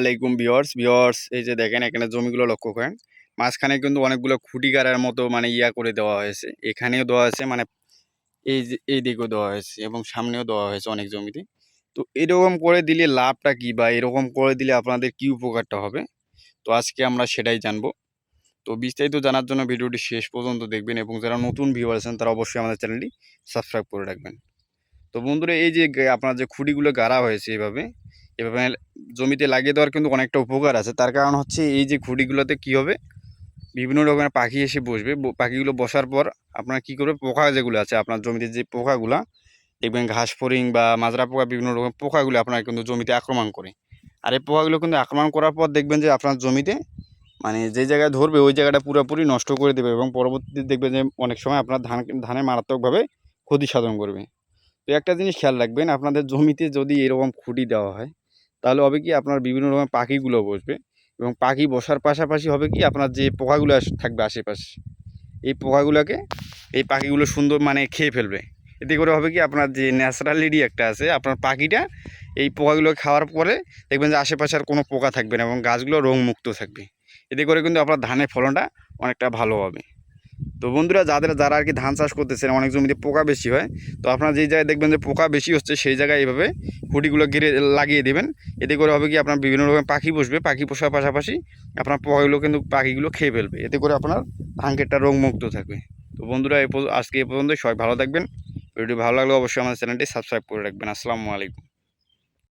আলাইকুম বিয়র্স বিয়র্স এই যে দেখেন এখানে জমিগুলো লক্ষ্য করেন। মাঝখানে কিন্তু অনেকগুলো খুঁটি গাড়ার মতো মানে ইয়া করে দেওয়া হয়েছে। এখানেও দেওয়া হয়েছে মানে এই যে এই দিকেও দেওয়া হয়েছে এবং সামনেও দেওয়া হয়েছে অনেক জমিতে। তো এরকম করে দিলে লাভটা কি বা এরকম করে দিলে আপনাদের কি উপকারটা হবে? তো আজকে আমরা সেটাই জানব। তো বিস্তারিত জানার জন্য ভিডিওটি শেষ পর্যন্ত দেখবেন এবং যারা নতুন ভিউ আছেন, তারা অবশ্যই আমাদের চ্যানেলটি সাবস্ক্রাইব করে রাখবেন। তো বন্ধুরা, এই যে আপনার যে খুঁটিগুলো গাড়া হয়েছে এভাবে এভাবে জমিতে লাগিয়ে দেওয়ার কিন্তু অনেকটা উপকার আছে। তার কারণ হচ্ছে এই যে খুঁটিগুলোতে কী হবে? বিভিন্ন রকমের পাখি এসে বসবে। পাখিগুলো বসার পর আপনার কী করবে? পোকা যেগুলো আছে, আপনার জমিতে যে পোকাগুলা, দেখবেন ঘাস ফড়িং বা মাজরা পোকা, বিভিন্ন রকম পোকাগুলো আপনার কিন্তু জমিতে আক্রমণ করে। আর এই পোকাগুলো কিন্তু আক্রমণ করার পর দেখবেন যে আপনার জমিতে মানে যে জায়গায় ধরবে, ওই জায়গাটা পুরোপুরি নষ্ট করে দেবে এবং পরবর্তীতে দেখবেন যে অনেক সময় আপনার ধান ধানে মারাত্মকভাবে ক্ষতি সাধন করবে। তো একটা জিনিস খেয়াল রাখবেন, আপনাদের জমিতে যদি এরকম খুঁটি দেওয়া হয় তাহলে হবে কি আপনার বিভিন্ন রকমের পাখিগুলো বসবে এবং পাখি বসার পাশাপাশি হবে কি আপনার যে পোকাগুলো থাকবে আশেপাশে, এই পোকাগুলোকে, এই পাখিগুলো সুন্দর মানে খেয়ে ফেলবে। এতে করে হবে কি আপনার যে ন্যাচারালিটি একটা আছে, আপনার পাখিটা এই পোকাগুলো খাওয়ার পরে দেখবেন যে আশেপাশে আর কোনো পোকা থাকবে না এবং গাছগুলো রোগমুক্ত থাকবে। এতে করে কিন্তু আপনার ধানের ফলনটা অনেকটা ভালো হবে। তো বন্ধুরা, যাদের, যারা আর কি ধান চাষ করতেছেন, অনেক জমিতে পোকা বেশি হয়, তো আপনারা যেই জায়গায় দেখবেন যে পোকা বেশি হচ্ছে, সেই জায়গায় এইভাবে খুঁটিগুলো ঘিরে লাগিয়ে দেবেন। এতে করে হবে কি, আপনার বিভিন্ন রকমের পাখি বসবে। পাখি পোষার পাশাপাশি আপনার পোকাগুলো কিন্তু পাখিগুলো খেয়ে ফেলবে। এতে করে আপনার ধান ক্ষেতটা রোগমুক্ত থাকবে। তো বন্ধুরা আজকে এ পর্যন্ত সবাই ভালো থাকবেন। ভিডিওটি ভালো লাগলে অবশ্যই আমাদের চ্যানেলটি সাবস্ক্রাইব করে রাখবেন। আসসালামু আলাইকুম।